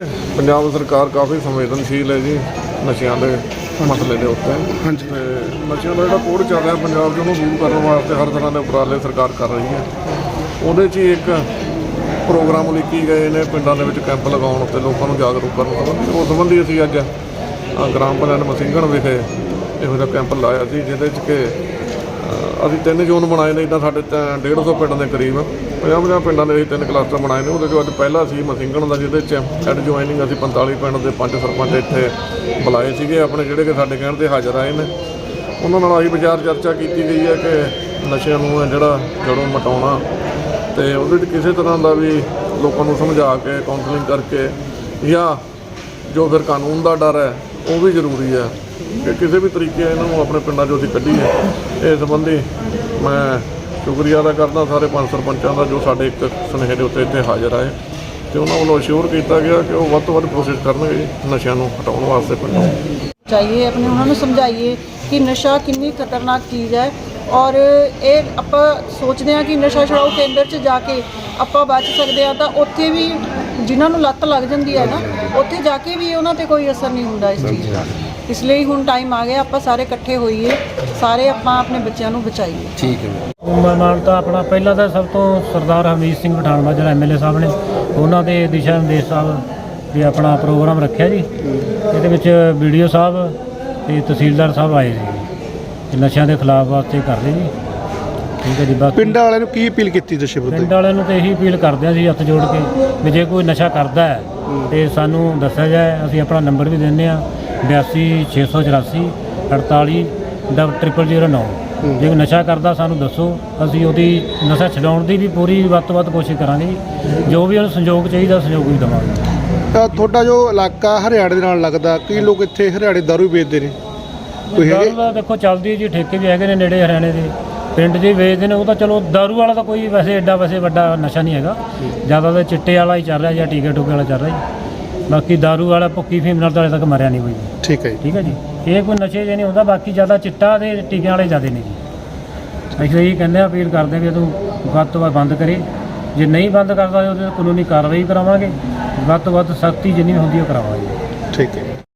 ਪੰਜਾਬ ਸਰਕਾਰ ਕਾਫੀ ਸੰਵੇਦਨਸ਼ੀਲ ਹੈ ਜੀ ਨਸ਼ਿਆਂ ਦੇ ਮਸਲੇ ਦੇ ਉੱਤੇ। ਹਾਂਜੀ। ਨਸ਼ਿਆਂ ਦਾ ਜਿਹੜਾ ਕੋਡ ਚੱਲ ਰਿਹਾ ਪੰਜਾਬ 'ਚ ਉਹਨੂੰ ਦੂਰ ਕਰਨ ਵਾਸਤੇ ਹਰ ਤਰ੍ਹਾਂ ਦੇ ਉਪਰਾਲੇ ਸਰਕਾਰ ਕਰ ਰਹੀ ਹੈ। ਉਹਦੇ 'ਚ ਹੀ ਇੱਕ ਪ੍ਰੋਗਰਾਮ ਉਲੀਕੀ ਗਏ ਨੇ ਪਿੰਡਾਂ ਦੇ ਵਿੱਚ ਕੈਂਪ ਲਗਾਉਣ ਉੱਤੇ ਲੋਕਾਂ ਨੂੰ ਜਾਗਰੂਕ ਕਰਨ ਸੰਬੰਧੀ ਉਸ ਸੰਬੰਧੀ ਅਸੀਂ ਅੱਜ ਗ੍ਰਾਮ ਪੰਚਾਇਤ ਮਸਿੰਘਣ ਵਿਖੇ ਇਹੋ ਜਿਹਾ ਕੈਂਪ ਲਾਇਆ ਸੀ ਜਿਹਦੇ 'ਚ ਕਿ ਅਸੀਂ ਤਿੰਨ ਜ਼ੋਨ ਬਣਾਏ ਨੇ, ਇਦਾਂ ਸਾਡੇ ਤਾਂ 150 ਪਿੰਡਾਂ ਦੇ ਕਰੀਬ 50-50 ਪਿੰਡਾਂ ਦੇ ਅਸੀਂ ਤਿੰਨ ਕਲਸਟਰ ਬਣਾਏ ਨੇ, ਉਹਦੇ ਚੋਂ ਅੱਜ ਪਹਿਲਾ ਸੀ ਮਸਿੰਘਣ ਦਾ, ਜਿਹਦੇ 'ਚ ਐਡ ਜੁਆਇਨਿੰਗ ਅਸੀਂ 45 ਪਿੰਡ ਦੇ ਪੰਜ ਸਰਪੰਚ ਇੱਥੇ ਬੁਲਾਏ ਸੀਗੇ, ਆਪਣੇ ਜਿਹੜੇ ਕਿ ਸਾਡੇ ਕਹਿਣ ਤੇ ਹਾਜ਼ਰ ਆਏ ਨੇ। ਉਹਨਾਂ ਨਾਲ ਆਹੀ ਵਿਚਾਰ ਚਰਚਾ ਕੀਤੀ ਗਈ ਹੈ ਕਿ ਨਸ਼ਿਆਂ ਨੂੰ ਜਿਹੜਾ ਜੜੋਂ ਮਟਾਉਣਾ ਤੇ ਉਹਦੇ 'ਚ ਕਿਸੇ ਤਰ੍ਹਾਂ ਦਾ ਵੀ ਲੋਕਾਂ ਨੂੰ ਸਮਝਾ ਕੇ ਕਾਉਂਸਲਿੰਗ ਕਰਕੇ ਜਾਂ ਜੋ ਫਿਰ ਕਾਨੂੰਨ ਦਾ ਡਰ ਹੈ, ਉਹ ਵੀ ਜ਼ਰੂਰੀ ਹੈ। ਕਿ ਕਿਸੇ ਵੀ ਤਰੀਕੇ ਇਹਨਾਂ ਨੂੰ ਆਪਣੇ ਪਿੰਡਾਂ 'ਚੋਂ ਅਸੀਂ ਹੈ ਇਸ ਸੰਬੰਧੀ ਮੈਂ ਸ਼ੁਕਰੀਆ ਅਦਾ ਕਰਦਾ ਸਾਰੇ ਪੰਜ ਸਰਪੰਚਾਂ ਦਾ ਜੋ ਸਾਡੇ ਇੱਕ ਸੁਨੇਹੇ ਦੇ ਉੱਤੇ ਇੱਥੇ ਹਾਜ਼ਰ ਆਏ। ਤੇ ਉਹਨਾਂ ਵੱਲੋਂ ਅਸ਼ੋਰ ਕੀਤਾ ਗਿਆ ਕਿ ਉਹ ਵੱਧ ਤੋਂ ਵੱਧ ਕੋਸ਼ਿਸ਼ ਕਰਨਗੇ ਨਸ਼ਿਆਂ ਨੂੰ ਹਟਾਉਣ ਵਾਸਤੇ ਪਿੰਡੋਂ। ਚਾਹੀਏ ਆਪਣੇ, ਉਹਨਾਂ ਨੂੰ ਸਮਝਾਈਏ ਕਿ ਨਸ਼ਾ ਕਿੰਨੀ ਖਤਰਨਾਕ ਚੀਜ਼ ਹੈ ਔਰ ਇਹ ਆਪਾਂ ਸੋਚਦੇ ਹਾਂ ਕਿ ਨਸ਼ਾ ਛੁਡਾਊ ਕੇਂਦਰ 'ਚ ਜਾ ਕੇ ਆਪਾਂ ਬਚ ਸਕਦੇ ਆ ਤਾਂ ਉੱਥੇ ਵੀ ਜਿਨ੍ਹਾਂ ਨੂੰ ਲੱਤ ਲੱਗ ਜਾਂਦੀ ਹੈ ਨਾ, ਉੱਥੇ ਜਾ ਕੇ ਵੀ ਉਹਨਾਂ ਤੇ ਕੋਈ ਅਸਰ ਨਹੀਂ ਹੁੰਦਾ ਇਸ ਚੀਜ਼ ਦਾ। ਇਸ ਲਈ ਹੁਣ ਟਾਈਮ ਆ ਗਿਆ ਆਪਾਂ ਸਾਰੇ ਇਕੱਠੇ ਹੋਈਏ ਸਾਰੇ ਆਪਾਂ ਆਪਣੇ ਬੱਚਿਆਂ ਨੂੰ ਬਚਾਈਏ। ਠੀਕ ਹੈ ਮਾਨ ਤਾਂ ਆਪਣਾ ਪਹਿਲਾਂ ਤਾਂ ਸਭ ਤੋਂ ਸਰਦਾਰ ਹਰਮੀਤ ਸਿੰਘ ਪਠਾਨਵਾ ਜਿਹੜਾ ਐਮਐਲਏ ਸਾਹਿਬ ਨੇ ਉਹਨਾਂ ਦੇ ਦਿਸ਼ਾ ਨਿਰਦੇਸ਼ ਸਾਹਿਬ ਵੀ ਆਪਣਾ ਪ੍ਰੋਗਰਾਮ ਰੱਖਿਆ ਜੀ। ਇਹਦੇ ਵਿੱਚ ਵੀਡੀਓ ਸਾਹਿਬ ਤੇ ਤਹਿਸੀਲਦਾਰ ਸਾਹਿਬ ਆਏ ਸੀ ਤੇ ਨਸ਼ਿਆਂ ਦੇ ਖਿਲਾਫ ਵਾਸਤੇ ਕਰਦੇ ਜੀ। ਠੀਕ ਹੈ ਜੀ ਬਾਕੀ ਪਿੰਡਾਂ ਵਾਲਿਆਂ ਨੂੰ ਕੀ ਅਪੀਲ ਕੀਤੀ ਵਿਰੁੱਧ ਪਿੰਡ ਵਾਲਿਆਂ ਨੂੰ ਤਾਂ ਇਹੀ ਅਪੀਲ ਕਰਦੇ ਹਾਂ ਜੀ ਹੱਥ ਜੋੜ ਕੇ ਵੀ ਜੇ ਕੋਈ ਨਸ਼ਾ ਕਰਦਾ ਹੈ ਤੇ ਸਾਨੂੰ ਦੱਸਿਆ ਜਾਏ ਅਸੀਂ ਆਪਣਾ ਨੰਬਰ ਵੀ ਦਿੰਦੇ ਆ 82684 48 0009 ਜੇ ਕੋਈ ਨਸ਼ਾ ਕਰਦਾ ਸਾਨੂੰ ਦੱਸੋ। ਅਸੀਂ ਉਹਦੀ ਨਸ਼ਾ ਛਡਾਉਣ ਦੀ ਵੀ ਪੂਰੀ ਵੱਧ ਤੋਂ ਵੱਧ ਕੋਸ਼ਿਸ਼ ਕਰਾਂਗੇ ਜੀ। ਜੋ ਵੀ ਉਹਨੂੰ ਸੰਯੋਗ ਚਾਹੀਦਾ ਸੰਯੋਗ ਵੀ ਦੇਵਾਂਗੇ। ਤਾਂ ਤੁਹਾਡਾ ਜੋ ਇਲਾਕਾ ਹਰਿਆਣੇ ਦੇ ਨਾਲ ਲੱਗਦਾ ਕਈ ਲੋਕ ਇੱਥੇ ਹਰਿਆਣੇ ਦਾਰੂ ਵੇਚਦੇ ਨੇ? ਕੋਈ ਹੈਗੇ? ਦਾਰੂ ਦਾ ਦੇਖੋ ਚੱਲਦੀ ਹੈ ਜੀ ਠੇਕੇ ਵੀ ਹੈਗੇ ਨੇ ਨੇੜੇ ਹਰਿਆਣੇ ਦੇ। ਪਿੰਡ ਹੀ ਵੇਚਦੇ ਨੇ ਉਹ ਤਾਂ ਚਲੋ ਦਾਰੂ ਵਾਲਾ ਤਾਂ ਕੋਈ ਵੈਸੇ ਐਡਾ ਵੈਸੇ ਵੱਡਾ ਨਸ਼ਾ ਨਹੀਂ ਹੈਗਾ। ਜ਼ਿਆਦਾ ਤਾਂ ਚਿੱਟੇ ਵਾਲਾ ਹੀ ਚੱਲ ਰਿਹਾ ਜਾਂ ਟੀਕੇ ਟੂਕੇ ਵਾਲਾ ਚੱਲ ਰਿਹਾ ਜੀ। ਬਾਕੀ ਦਾਰੂ ਵਾਲਾ ਭੁੱਕੀ ਫੀਮ ਨਾਲ ਤਾਂ ਹਲੇ ਤੱਕ ਮਰਿਆ ਨਹੀਂ ਕੋਈ ਜੀ ਠੀਕ ਹੈ ਜੀ। ਠੀਕ ਹੈ ਜੀ। ਇਹ ਕੋਈ ਨਸ਼ੇ ਜੇ ਨਹੀਂ ਹੁੰਦਾ ਬਾਕੀ ਜ਼ਿਆਦਾ ਚਿੱਟਾ ਤੇ ਟੀਕਿਆਂ ਵਾਲੇ ਜ਼ਿਆਦੇ ਨੇ ਜੀ। ਅਸੀਂ ਇਹੀ ਕਹਿੰਦੇ ਆ ਅਪੀਲ ਕਰਦੇ ਹਾਂ ਵੀ ਤੂੰ ਵੱਧ ਤੋਂ ਵੱਧ ਬੰਦ ਕਰੇ। ਜੇ ਨਹੀਂ ਬੰਦ ਕਰਦਾ ਉਹਦੇ ਤੇ ਕਾਨੂੰਨੀ ਕਾਰਵਾਈ ਕਰਾਵਾਂਗੇ। ਵੱਧ ਤੋਂ ਵੱਧ ਸਖਤੀ ਜਿੰਨੀ ਹੁੰਦੀ ਉਹ ਕਰਾਵਾਂਗੇ। ਠੀਕ ਹੈ।